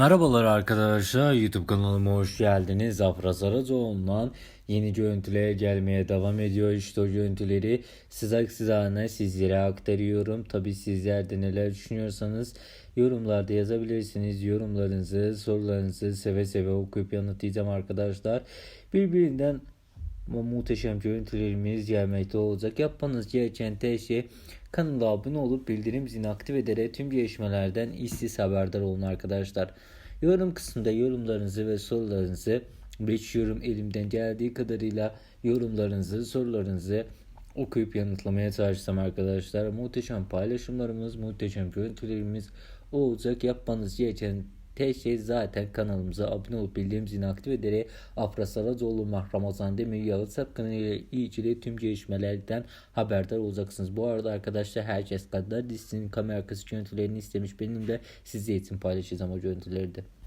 Merhabalar arkadaşlar YouTube kanalıma hoş geldiniz. Afra Saracoğlu'ndan yeni görüntüler gelmeye devam ediyor. İşte o görüntüleri sıcak sıcağına sizlere aktarıyorum. Tabi sizler de neler düşünüyorsanız yorumlarda yazabilirsiniz. Yorumlarınızı, sorularınızı seve seve okuyup yanıtlayacağım arkadaşlar. Birbirinden bu muhteşem görüntülerimiz gelmekte olacak. Yapmanız gereken tek şey kanala abone olup bildirim zilini aktif ederek tüm gelişmelerden işsiz haberdar olun arkadaşlar. Yorum kısmında yorumlarınızı ve sorularınızı bekliyorum elimden geldiği kadarıyla yorumlarınızı, sorularınızı okuyup yanıtlamaya çalışacağım arkadaşlar. Muhteşem paylaşımlarımız, muhteşem görüntülerimiz olacak. Yapmanız gereken tek şey zaten kanalımıza abone olup bildirim zilini aktif ederek Afra Saracoğlu, Mah Ramazan Demir, Yağız Sapkın ile ilgili tüm gelişmelerden haberdar olacaksınız. Bu arada arkadaşlar herkes kadar dizisinin kamera arkası görüntülerini istemiş. Benim de sizler için paylaşacağım o görüntüleri de.